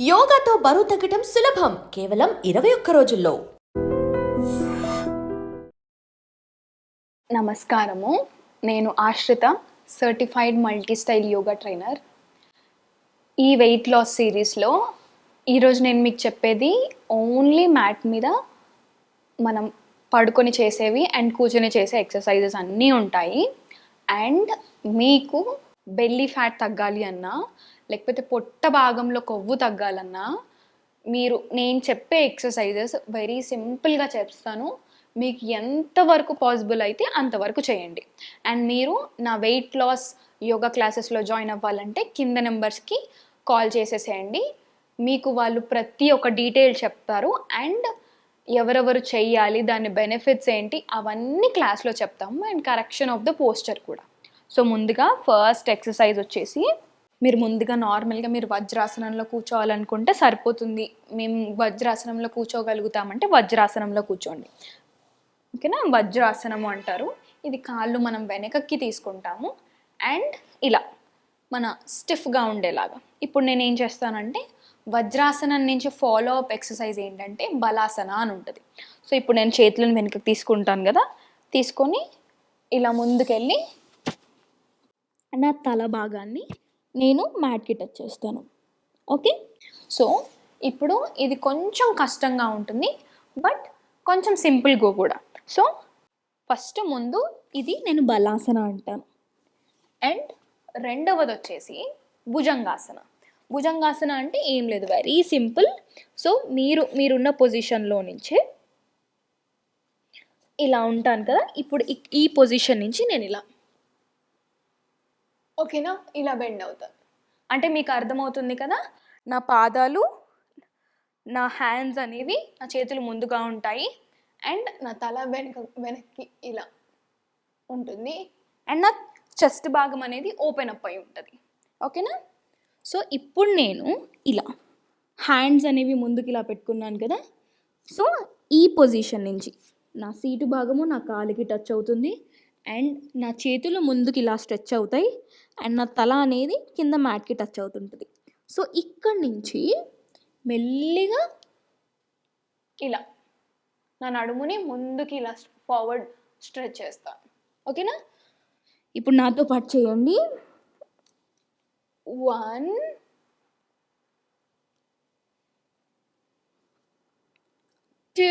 యోగాతో బరువు తగ్గటం సులభం. కేవలం ఇరవై ఒక్క రోజుల్లో. నమస్కారము. నేను Ashrita certified multi style yoga trainer ఈ వెయిట్ లాస్ సిరీస్లో ఈరోజు నేను మీకు చెప్పేది ఓన్లీ మ్యాట్ మీద మనం పడుకొని చేసేవి అండ్ కూర్చొని చేసే ఎక్సర్సైజెస్ అన్నీ ఉంటాయి. అండ్ మీకు బెల్లీ ఫ్యాట్ తగ్గాలి అన్నా లేకపోతే పొట్ట భాగంలో కొవ్వు తగ్గాలన్నా మీరు నేను చెప్పే ఎక్సర్సైజెస్ వెరీ సింపుల్గా చెప్తాను మీకు ఎంతవరకు పాసిబుల్ అయితే అంతవరకు చేయండి. అండ్ మీరు నా వెయిట్ లాస్ యోగా క్లాసెస్లో జాయిన్ అవ్వాలంటే కింద నెంబర్స్కి కాల్ చేసేసేయండి. మీకు వాళ్ళు ప్రతి ఒక్క డీటెయిల్ చెప్తారు. అండ్ ఎవరెవరు చేయాలి దాని బెనిఫిట్స్ ఏంటి అవన్నీ క్లాస్లో చెప్తాము. And correction of the poster కూడా. సో ముందుగా ఫస్ట్ ఎక్సర్సైజ్ వచ్చేసి మీరు ముందుగా నార్మల్గా మీరు వజ్రాసనంలో కూర్చోవాలనుకుంటే సరిపోతుంది. మేము వజ్రాసనంలో కూర్చోగలుగుతామంటే వజ్రాసనంలో కూర్చోండి. ఓకేనా? వజ్రాసనము అంటారు. ఇది కాళ్ళు మనం వెనకకి తీసుకుంటాము. అండ్ ఇలా మన స్టిఫ్గా ఉండేలాగా. ఇప్పుడు నేను ఏం చేస్తానంటే వజ్రాసనం నుంచి ఫాలో అప్ ఎక్సర్సైజ్ ఏంటంటే బలాసన అని ఉంటుంది. సో ఇప్పుడు నేను చేతులను వెనకకి తీసుకుంటాను కదా? తీసుకొని ఇలా ముందుకెళ్ళి నా తల భాగాన్ని నేను మ్యాట్కి టచ్ చేస్తాను ఓకే? సో ఇప్పుడు ఇది కొంచెం కష్టంగా ఉంటుంది. బట్ కొంచెం సింపుల్గా కూడా. సో ఫస్ట్ ముందు ఇది నేను బలాసన అంటాను. అండ్ రెండవది వచ్చేసి భుజంగాసన. భుజంగాసన అంటే ఏం లేదు వెరీ సింపుల్. సో మీరు మీరున్న పొజిషన్లో నుంచే ఇలా ఉంటాను కదా. ఇప్పుడు ఈ- ఈ పొజిషన్ నుంచి నేను ఇలా ఓకేనా? ఇలా బెండ్ అవుతాను. అంటే మీకు అర్థమవుతుంది కదా? నా పాదాలు నా హ్యాండ్స్ అనేవి నా చేతులు ముందుగా ఉంటాయి. అండ్ నా తల వెనక వెనక్కి ఇలా ఉంటుంది. అండ్ నా చెస్ట్ భాగం అనేది ఓపెన్ అప్ అయి ఉంటుంది. ఓకేనా? సో ఇప్పుడు నేను ఇలా హ్యాండ్స్ అనేవి ముందుకు ఇలా పెట్టుకున్నాను కదా? సో ఈ పొజిషన్ నుంచి నా సీటు భాగము నా కాలికి టచ్ అవుతుంది. అండ్ నా చేతులు ముందుకు ఇలా స్ట్రెచ్ అవుతాయి. అండ్ నా తల అనేది కింద మ్యాట్కి టచ్ అవుతుంటుంది. సో ఇక్కడి నుంచి మెల్లిగా ఇలా నా నడుముని ముందుకి ఇలా ఫార్వర్డ్ స్ట్రెచ్ చేస్తాను ఓకేనా? ఇప్పుడు నాతో పాటు చేయండి. One two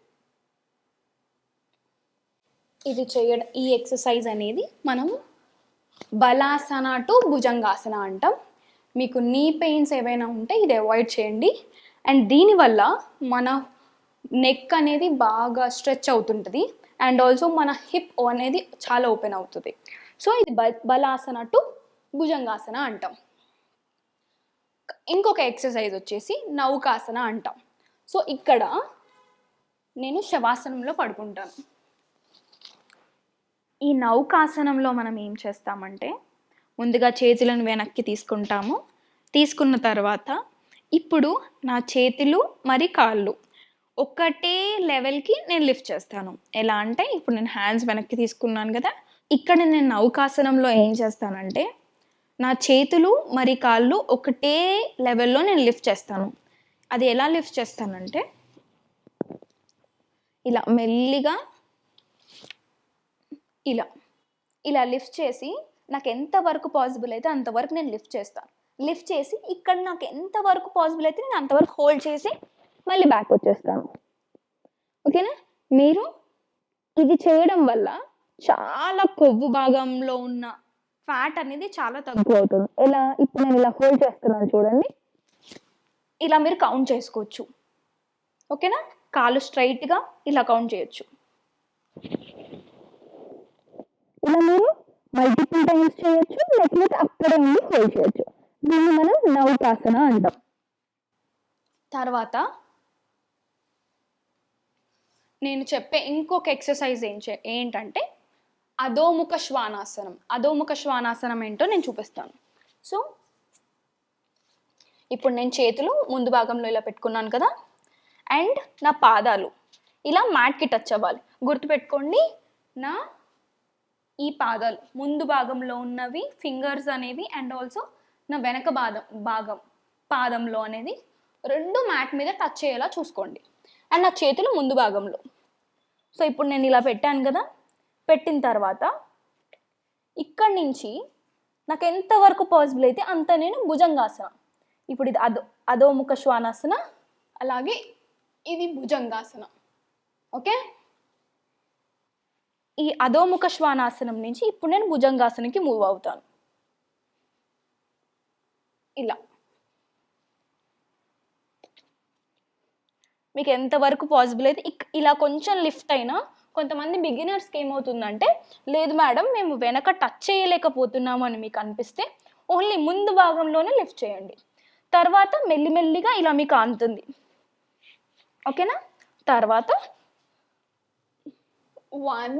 ఇది చేయడం ఈ ఎక్సర్సైజ్ అనేది మనం బలాసన టు భుజంగాసన అంటాం. మీకు నీ పెయిన్స్ ఏవైనా ఉంటే ఇది అవాయిడ్ చేయండి. అండ్ దీనివల్ల మన నెక్ అనేది బాగా స్ట్రెచ్ అవుతుంటుంది. అండ్ ఆల్సో మన హిప్ అనేది చాలా ఓపెన్ అవుతుంది. సో ఇది బ బలాసన టు భుజంగాసన అంటాం. ఇంకొక ఎక్సర్సైజ్ వచ్చేసి నౌకాసన అంటాం. సో ఇక్కడ నేను శవాసనంలో పడుకుంటాను. ఈ నౌకాసనంలో మనం ఏం చేస్తామంటే ముందుగా చేతులను వెనక్కి తీసుకుంటాము. తీసుకున్న తర్వాత ఇప్పుడు నా చేతులు మరి కాళ్ళు ఒకటే లెవెల్కి నేను లిఫ్ట్ చేస్తాను. ఎలా అంటే ఇప్పుడు నేను హ్యాండ్స్ వెనక్కి తీసుకున్నాను కదా ఇక్కడ నేను నౌకాసనంలో ఏం చేస్తానంటే నా చేతులు మరి కాళ్ళు ఒకటే లెవెల్లో నేను లిఫ్ట్ చేస్తాను. అది ఎలా లిఫ్ట్ చేస్తానంటే ఇలా మెల్లిగా ఇలా ఇలా లిఫ్ట్ చేసి నాకు ఎంత వరకు పాసిబుల్ అయితే అంతవరకు నేను లిఫ్ట్ చేస్తాను లిఫ్ట్ చేసి ఇక్కడ నాకు ఎంత వరకు పాసిబుల్ అయితే నేను అంతవరకు హోల్డ్ చేసి మళ్ళీ బ్యాక్ వచ్చేస్తాను. ఓకేనా? మీరు ఇది చేయడం వల్ల చాలా కొవ్వు భాగంలో ఉన్న ఫ్యాట్ అనేది చాలా తక్కువ అవుతుంది. ఎలా? ఇప్పుడు నేను ఇలా హోల్డ్ చేస్తున్నాను చూడండి. ఇలా మీరు కౌంట్ చేసుకోవచ్చు. ఓకేనా? కాలు స్ట్రైట్గా ఇలా కౌంట్ చేయొచ్చు ఇలా మీరు మల్టిపుల్ యూజ్ చేయొచ్చు లేకపోతే అక్కడే ఉండి హోల్డ్ చేయొచ్చు. దీన్ని మనం నౌకాసన అంటాం. తర్వాత నేను చెప్పే ఇంకొక ఎక్సర్సైజ్ ఏం చే ఏంటంటే అధోముఖ శ్వానాసనం. అధోముఖ శ్వానాసనం ఏంటో నేను చూపిస్తాను. సో ఇప్పుడు నేను చేతులు ముందు భాగంలో ఇలా పెట్టుకున్నాను కదా. అండ్ నా పాదాలు. ఇలా మ్యాట్కి టచ్ అవ్వాలి. గుర్తుపెట్టుకోండి నా ఈ పాదాలు. ముందు భాగంలో ఉన్నవి ఫింగర్స్ అనేవి అండ్ ఆల్సో నా వెనక భాగం భాగం పాదంలో అనేది రెండు మ్యాట్ మీద టచ్ అయ్యేలా చూసుకోండి. అండ్ నా చేతులు ముందు భాగంలో. సో ఇప్పుడు నేను ఇలా పెట్టాను కదా? పెట్టిన తర్వాత ఇక్కడి నుంచి నాకు ఎంతవరకు పాసిబుల్ అయితే అంత నేను భుజంగాసన. ఇప్పుడు ఇది అదో అధోముఖ శ్వానాసన అలాగే ఇది భుజంగాసన. ఓకే? ఈ అధోముఖ శ్వానాసనం నుంచి ఇప్పుడు నేను భుజంగాసనంకి మూవ్ అవుతాను. ఇలా. మీకు ఎంతవరకు పాసిబుల్ అయితే ఇక్ ఇలా కొంచెం లిఫ్ట్ అయినా కొంతమంది బిగినర్స్కి ఏమవుతుందంటే లేదు మేడం మేము వెనక టచ్ చేయలేకపోతున్నాము అని మీకు అనిపిస్తే ఓన్లీ ముందు భాగంలోనే లిఫ్ట్ చేయండి. తర్వాత మెల్లిమెల్లిగా ఇలా మీకు అందుతుంది ఓకేనా? తర్వాత one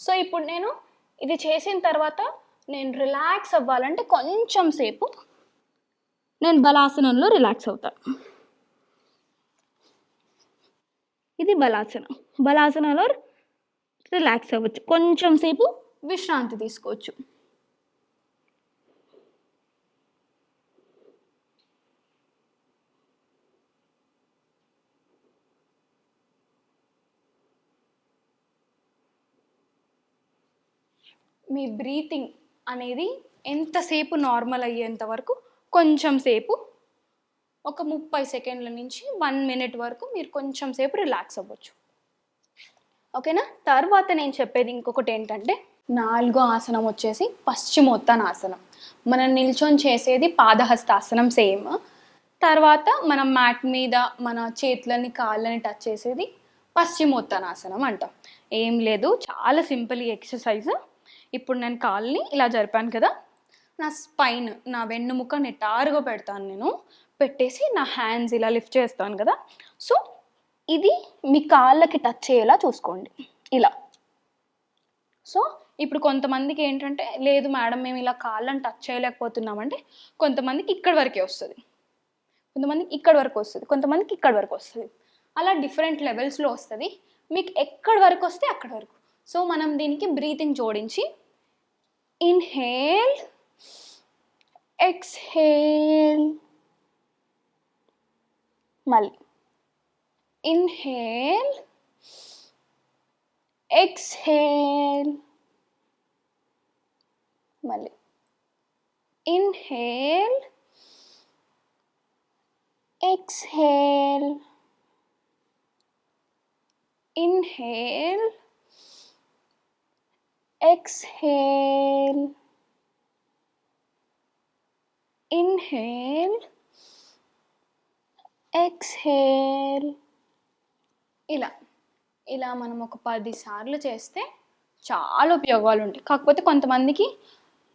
so ఇప్పుడు నేను ఇది చేసిన తర్వాత నేను రిలాక్స్ అవ్వాలంటే కొంచెం సేపు నేను బలాసనంలో రిలాక్స్ అవుతాను ఇది బలాసనం. బలాసనలో రిలాక్స్ అవ్వచ్చు. కొంచెం సేపు విశ్రాంతి తీసుకోవచ్చు. మీ బ్రీతింగ్ అనేది ఎంతసేపు నార్మల్ అయ్యేంత వరకు కొంచెం సేపు ఒక ముప్పై సెకండ్ల నుంచి వన్ మినిట్ వరకు మీరు కొంచెం సేపు రిలాక్స్ అవ్వచ్చు. ఓకేనా తర్వాత నేను చెప్పేది ఇంకొకటి ఏంటంటే నాలుగో ఆసనం వచ్చేసి పశ్చిమోత్తానాసనం. మనం నిల్చొని చేసేది పాదహస్తాసనం సేమ్ తర్వాత మనం మ్యాట్ మీద మన చేతులని కాళ్ళని టచ్ చేసేది పశ్చిమోత్తానాసనం అంటాం. ఏం లేదు చాలా సింపుల్ ఎక్సర్సైజ్ ఇప్పుడు నేను కాళ్ళని ఇలా జరిపాను కదా నా స్పైన్ నా వెన్నుముక నిటారుగా పెడతాను నేను. పెట్టేసి నా హ్యాండ్స్ ఇలా లిఫ్ట్ చేస్తాను కదా. సో ఇది మీ కాళ్ళకి టచ్ అయ్యేలా చూసుకోండి. ఇలా. సో ఇప్పుడు కొంతమందికి ఏంటంటే లేదు మేడం మేము ఇలా కాళ్ళని టచ్ చేయలేకపోతున్నామంటే కొంతమందికి ఇక్కడ వరకే వస్తుంది. కొంతమందికి ఇక్కడ వరకు వస్తుంది. కొంతమందికి ఇక్కడ వరకు వస్తుంది. అలా డిఫరెంట్ లెవెల్స్లో వస్తుంది. మీకు ఎక్కడి వరకు వస్తే అక్కడి వరకు. సో మనం దీనికి బ్రీతింగ్ జోడించి ఇన్హేల్ ఎక్స్హేల్ మళ్ళీ ఇన్హేల్ ఎక్స్హేల్ మళ్ళీ inhale exhale inhale Exhale inhale exhale ఇలా. ఇలా మనం ఒక పది సార్లు చేస్తే చాలా ఉపయోగాలు ఉంటాయి. కాకపోతే కొంతమందికి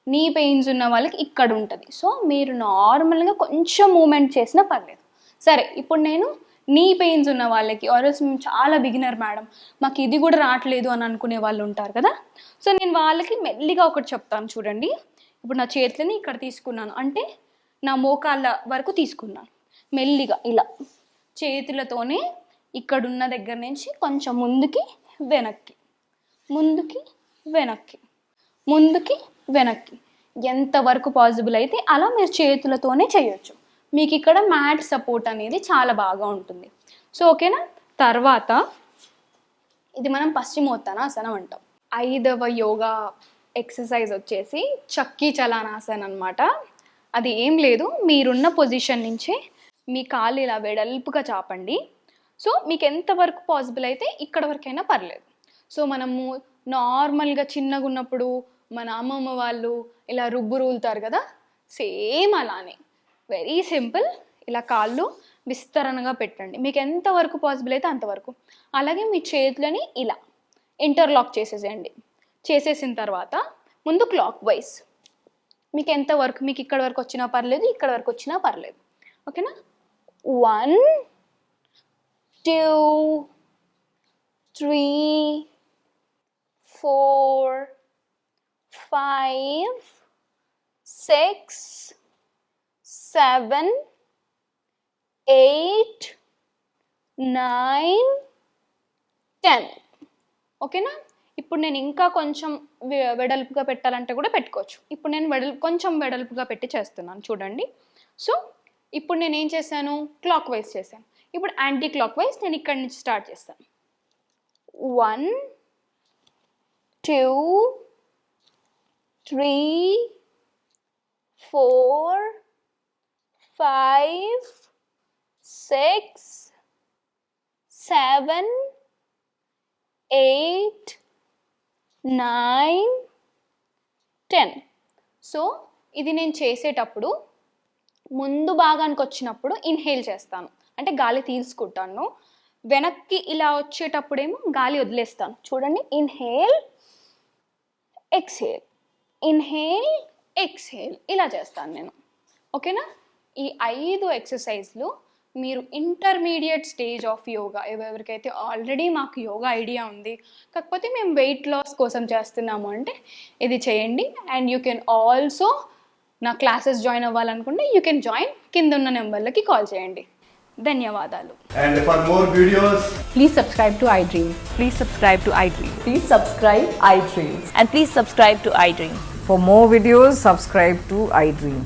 నీ పెయిన్స్ ఉన్న వాళ్ళకి ఇక్కడ ఉంటుంది. సో మీరు నార్మల్గా కొంచెం మూమెంట్ చేసినా పర్లేదు. సరే ఇప్పుడు నేను నీ పెయిన్స్ ఉన్న వాళ్ళకి. ఆర్ఎస్ మేము చాలా బిగినర్ మేడం మాకు ఇది కూడా రావట్లేదు అని అనుకునే వాళ్ళు ఉంటారు కదా? సో నేను వాళ్ళకి మెల్లిగా ఒకటి చెప్తాను చూడండి. ఇప్పుడు నా చేతులని ఇక్కడ తీసుకున్నాను. అంటే నా మోకాళ్ళ వరకు తీసుకున్నాను. మెల్లిగా ఇలా చేతులతోనే ఇక్కడున్న దగ్గర నుంచి కొంచెం ముందుకి వెనక్కి. ముందుకి వెనక్కి. ముందుకి వెనక్కి. ఎంతవరకు పాసిబుల్ అయితే అలా మీరు చేతులతోనే చేయొచ్చు. మీకు ఇక్కడ మ్యాట్ సపోర్ట్ అనేది చాలా బాగా ఉంటుంది. సో ఓకేనా? తర్వాత ఇది మనం పశ్చిమోత్తనాసనం అంటాం. ఐదవ యోగా ఎక్సర్సైజ్ వచ్చేసి చక్కీ చలానాసన్ అనమాట అది ఏం లేదు మీరున్న పొజిషన్ నుంచే మీ కాలు ఇలా వెడల్పుగా చాపండి. సో మీకు ఎంతవరకు పాసిబుల్ అయితే ఇక్కడ వరకైనా పర్లేదు. సో మనము నార్మల్గా చిన్నగా ఉన్నప్పుడు మన అమ్మమ్మ వాళ్ళు ఇలా రుబ్బు రూలుతారు కదా సేమ్ అలానే. వెరీ సింపుల్ ఇలా కాళ్ళు విస్తరణగా పెట్టండి. మీకు ఎంతవరకు పాసిబుల్ అయితే అంతవరకు అలాగే మీ చేతులని ఇలా ఇంటర్లాక్ చేసేసేయండి. చేసేసిన తర్వాత ముందు క్లాక్ వైజ్ మీకు ఎంత వరకు మీకు ఇక్కడ వరకు వచ్చినా పర్లేదు ఇక్కడ వరకు వచ్చినా పర్లేదు. ఓకేనా one two three four five six seven eight nine ten ఓకేనా ఇప్పుడు నేను ఇంకా కొంచెం వెడల్పుగా పెట్టాలంటే కూడా పెట్టుకోవచ్చు. ఇప్పుడు నేను వెడల్ కొంచెం వెడల్పుగా పెట్టి చేస్తున్నాను చూడండి. సో ఇప్పుడు నేను ఏం చేశాను? క్లాక్ వైజ్ చేశాను. ఇప్పుడు యాంటీ క్లాక్ వైజ్ నేను ఇక్కడి నుంచి స్టార్ట్ చేస్తాను. One two three four five six seven eight nine ten so ఇది నేను చేసేటప్పుడు ముందు భాగానికి వచ్చినప్పుడు ఇన్హేల్ చేస్తాను. అంటే గాలి తీసుకుంటాను. వెనక్కి ఇలా వచ్చేటప్పుడేమో గాలి వదిలేస్తాను. చూడండి ఇన్హేల్ ఎక్స్హేల్ ఇన్హేల్ ఎక్స్హేల్ ఇలా చేస్తాను నేను. ఓకేనా? ఈ ఐదు ఎక్సర్సైజ్లు మీరు ఇంటర్మీడియట్ స్టేజ్ ఆఫ్ యోగా ఎవరికైతే ఆల్రెడీ మాకు యోగా ఐడియా ఉంది కాకపోతే మేము వెయిట్ లాస్ కోసం చేస్తున్నాము అంటే ఇది చేయండి. అండ్ యూ కెన్ ఆల్సో నా క్లాసెస్ జాయిన్ అవ్వాలనుకుంటే యూ కెన్ జాయిన్ కింద ఉన్న నెంబర్లకి కాల్ చేయండి. ధన్యవాదాలు. And for more videos please subscribe to iDream. Please subscribe to iDream. Please subscribe iDream. And please subscribe to iDream. For more videos subscribe to iDream.